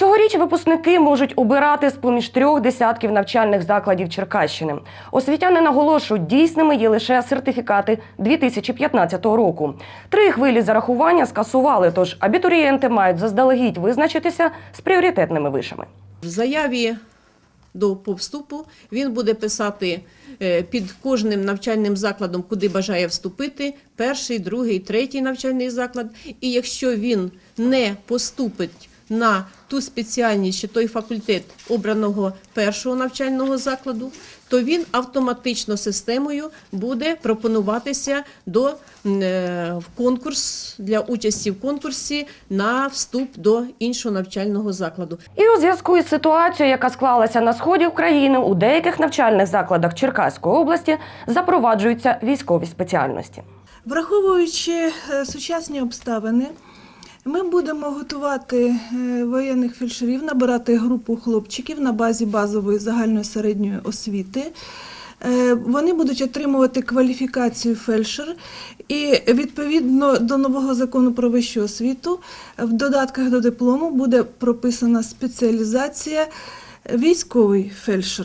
Цьогоріч випускники можуть обирати з поміж трьох десятків навчальних закладів Черкащини. Освітяни наголошують, дійсними є лише сертифікати 2015 року. Три хвилі зарахування скасували, тож абітурієнти мають заздалегідь визначитися з пріоритетними вишами. В заяві до по вступу він буде писати е, під кожним навчальним закладом, куди бажає вступити, перший, другий, третій навчальний заклад. І якщо він не поступить на ту спеціальність чи той факультет обраного першого навчального закладу, то він автоматично системою буде пропонуватися до е, в конкурс для участі в конкурсі на вступ до іншого навчального закладу. І у зв'язку із ситуацією, яка склалася на сході України, у деяких навчальних закладах Черкаської області запроваджуються військові спеціальності. Враховуючи е, сучасні обставини, ми будемо готувати е, воєнних фельдшерів, набирати групу хлопчиків на базі базової загальної середньої освіти. Е, Вони будуть отримувати кваліфікацію фельдшер, і відповідно до нового закону про вищу освіту в додатках до диплому буде прописана спеціалізація військовий фельдшер.